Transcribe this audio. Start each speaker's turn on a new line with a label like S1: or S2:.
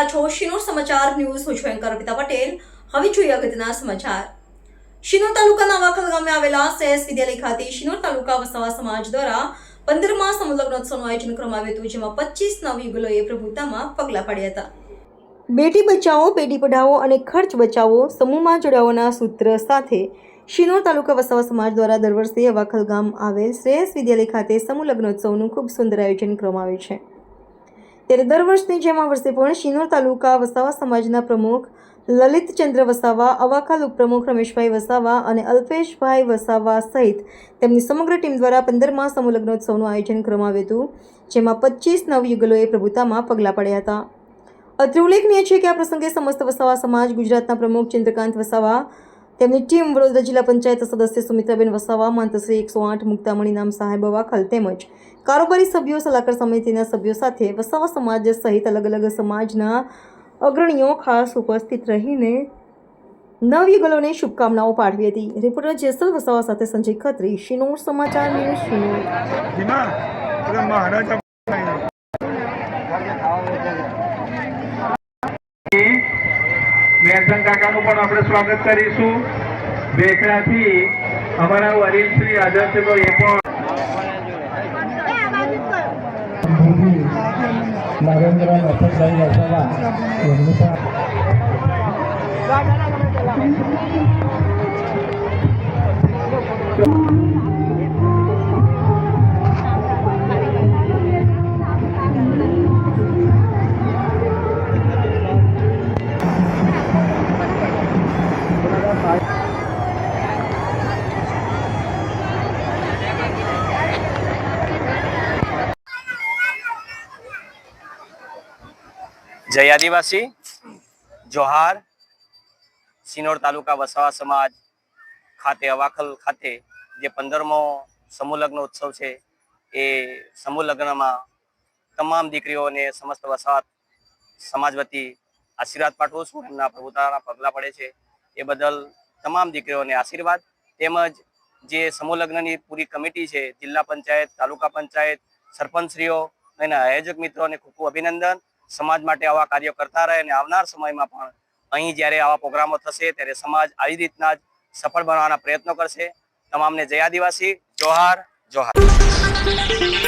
S1: રહ્યા છો, શિનોર સમાચાર, ન્યૂઝ, હું છું એન્કર અર્પિતા પટેલ. હવે જોઈએ અગત્યના સમાચાર. શિનોર તાલુકાના વાખલ ગામે આવેલા સેસ વિદ્યાલય ખાતે શિનોર તાલુકા વસાવા સમાજ દ્વારા પંદરમા સમલગ્નોત્સવનું આયોજન કરવામાં આવ્યું હતું, જેમાં પચીસ નવયુગલોએ પ્રભુતામાં પગલાં પાડ્યા હતા. બેટી બચાવો, બેટી પઢાઓ અને ખર્ચ બચાવો સમૂહમાં જોડાવાના સૂત્ર સાથે શિનોર તાલુકા વસાવા સમાજ દ્વારા દર વર્ષે વાખલ ગામ આવેલ શ્રેયસ વિદ્યાલય ખાતે સમૂહ લગ્નોત્સવનું ખૂબ સુંદર આયોજન કરવામાં આવ્યું છે. ત્યારે દર વર્ષની જેમ આ વર્ષે પણ શિનોર તાલુકા વસાવા સમાજના પ્રમુખ લલિતચંદ્ર વસાવા અવાખાલ ઉપપ્રમુખ રમેશભાઈ વસાવા અને અલ્પેશભાઈ વસાવા સહિત તેમની સમગ્ર ટીમ દ્વારા પંદરમા સમૂહ લગ્નોત્સવનું આયોજન કરવામાં આવ્યું હતું, જેમાં પચીસ નવયુગલોએ પ્રભુતામાં પગલાં પડ્યા હતા. અત્રે ઉલ્લેખનીય છે કે આ પ્રસંગે સમસ્ત વસાવા સમાજ, ગુજરાતના પ્રમુખ ચંદ્રકાંત વસાવા તેમની ટીમ વડોદરા જિલ્લા પંચાયત સદસ્ય સુમિત્રાબેન વસાવા મંત્રશ્રી એકસો આઠ, મુક્તામણી નામ, સાહેબ વાખલ તેમજ કારોબારી સભ્યો, સલાહકાર સમિતિના સભ્યો સાથે વસાવા સમાજ સહિત અલગ અલગ સમાજના અગ્રણીઓ ખાસ ઉપસ્થિત રહીને નવયુગલોને શુભકામનાઓ પાઠવી હતી. રિપોર્ટર જેસલ વસાવા સાથે સંજય ખત્રી, શિનોર સમાચાર ન્યૂઝ, શિનોર.
S2: મેરસન કાકાનું પણ આપણે સ્વાગત કરીશું. બેકડાથી અમારા વડીલ શ્રી આદર્શ તો એ પણ
S3: નરેન્દ્ર નથનભાઈ વસાવા એમનું પણ
S4: જય આદિવાસી, જોહાર, સિનોર તાલુકા વસાવા સમાજ ખાતે, અવાખલ ખાતે જે પંદરમો સમૂહ લગ્ન ઉત્સવ છે, એ સમૂહ લગ્નમાં તમામ દીકરીઓને સમસ્ત વસાવા સમાજ વતી આશીર્વાદ પાઠવું છું. એમના પ્રભુતાના પગલાં પડે છે. એ બદલ તમામ દીકરીઓને આશીર્વાદ તેમજ જે સમૂહ પૂરી કમિટી છે, જિલ્લા પંચાયત, તાલુકા પંચાયત, સરપંચશ્રીઓ એના આયોજક મિત્રોને ખૂબ ખૂબ અભિનંદન. સમાજ માટે આવા કાર્યો કરતા રહે અને આવનાર સમયમાં પણ અહીં જ્યારે આવા પ્રોગ્રામો થશે ત્યારે સમાજ આવી રીતના જ સફળ બનાવવાના પ્રયત્નો કરશે. તમામને જય આદિવાસી, જોહાર જોહાર.